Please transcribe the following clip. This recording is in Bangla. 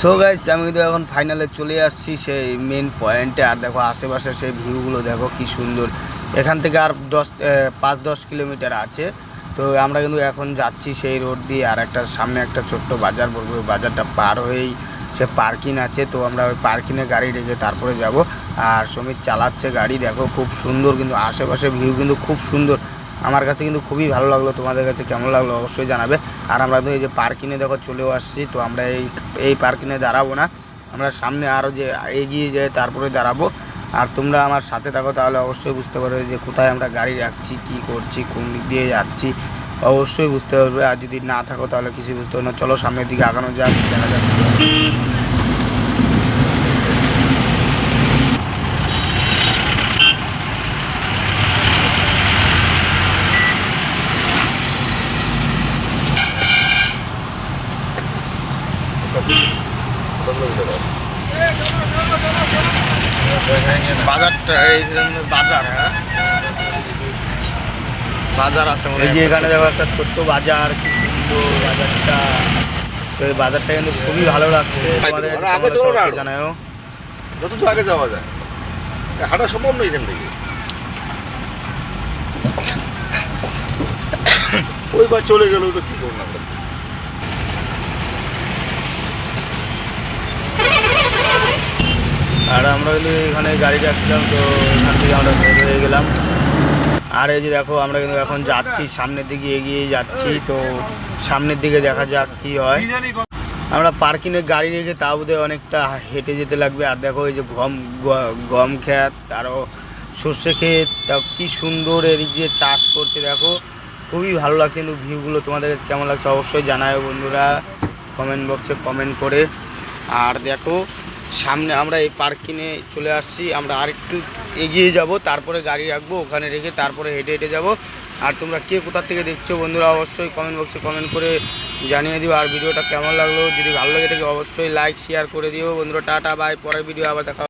সো গাইস আমি কিন্তু এখন ফাইনালে চলে আসছি সেই মেন পয়েন্টে আর দেখো আশেপাশে সেই ভিউগুলো দেখো কি সুন্দর। এখান থেকে আর দশ পাঁচ, দশ কিলোমিটার আছে। তো আমরা কিন্তু এখন যাচ্ছি সেই রোড দিয়ে। আর একটা সামনে একটা ছোট্ট বাজার বলব। ওই বাজারটা পার হয়েই সে পার্কিং আছে। তো আমরা ওই পার্কিংয়ে গাড়ি রেখে তারপরে যাব। আর সমীর চালাচ্ছে গাড়ি। দেখো, খুব সুন্দর। কিন্তু আশেপাশে ভিউ কিন্তু খুব সুন্দর। আমার কাছে কিন্তু খুবই ভালো লাগল, তোমাদের কাছে কেমন লাগল অবশ্যই জানাবে। আর আমরা তো এই যে পার্কিংয়ে দেখো, চলেও আসছি, তো আমরা এই এই পার্কিংয়ে দাঁড়াবো না। আমরা সামনে আরও যে এগিয়ে যাই, তারপরে দাঁড়াবো। আর তোমরা আমার সাথে থাকো তাহলে অবশ্যই বুঝতে পারবে যে কোথায় আমরা গাড়ি রাখছি, কী করছি, কোন দিক দিয়ে যাচ্ছি। অবশ্যই বুঝতে পারবে। আর যদি না থাকো তাহলে কিছু বুঝতে পারবে না। চলো সামনের দিকে আগানো যাক, দেখা যাক। বাজারটা এই বাজার হ্যাঁ? বাজার আছে এই যে এখানে দেখো একটা ছোট্ট বাজার কি সুন্দর বাজারটা। তো এই বাজারটা কিন্তু খুবই ভালো লাগছে। জানাও। যত দূর আগে যাওয়া যায়। হাঁটা সম্ভব নয় এখান থেকে। ওই বা চলে গেল ওটা কি করব আর আমরা কিন্তু এখানে গাড়ি রাখছিলাম তো এখান থেকে আমরা বের হয়ে গেলাম। আর এই যে দেখো, আমরা কিন্তু এখন যাচ্ছি, সামনের দিকে এগিয়ে যাচ্ছি, তো সামনের দিকে দেখা যাক কি হয়। আমরা পার্কিংয়ে গাড়ি রেখে তা বোধহয় অনেকটা হেঁটে যেতে লাগবে। আর দেখো, এই যে গম গম ক্ষেত আরও সর্ষে ক্ষেত, তা কি সুন্দর এদিক দিয়ে চাষ করছে, দেখো। খুবই ভালো লাগছে কিন্তু ভিউগুলো তোমাদের কাছে কেমন লাগছে অবশ্যই জানায় বন্ধুরা। কমেন্ট বক্সে কমেন্ট করে। আর দেখো সামনে আমরা এই পার্ক কিনে চলে আসছি। আমরা আরেকটু এগিয়ে যাব, তারপরে গাড়ি রাখব, ওখানে রেখে তারপরে হেঁটে হেঁটে যাব। আর তোমরা কে কোথার থেকে দেখছ বন্ধুরা, অবশ্যই কমেন্ট বক্সে কমেন্ট করে জানিয়ে দিও। আর ভিডিওটা কেমন লাগল? যদি ভালো লাগে থাকে অবশ্যই লাইক শেয়ার করে দিও। বন্ধুরা, টাটা বাই পরের ভিডিও আবার দেখা।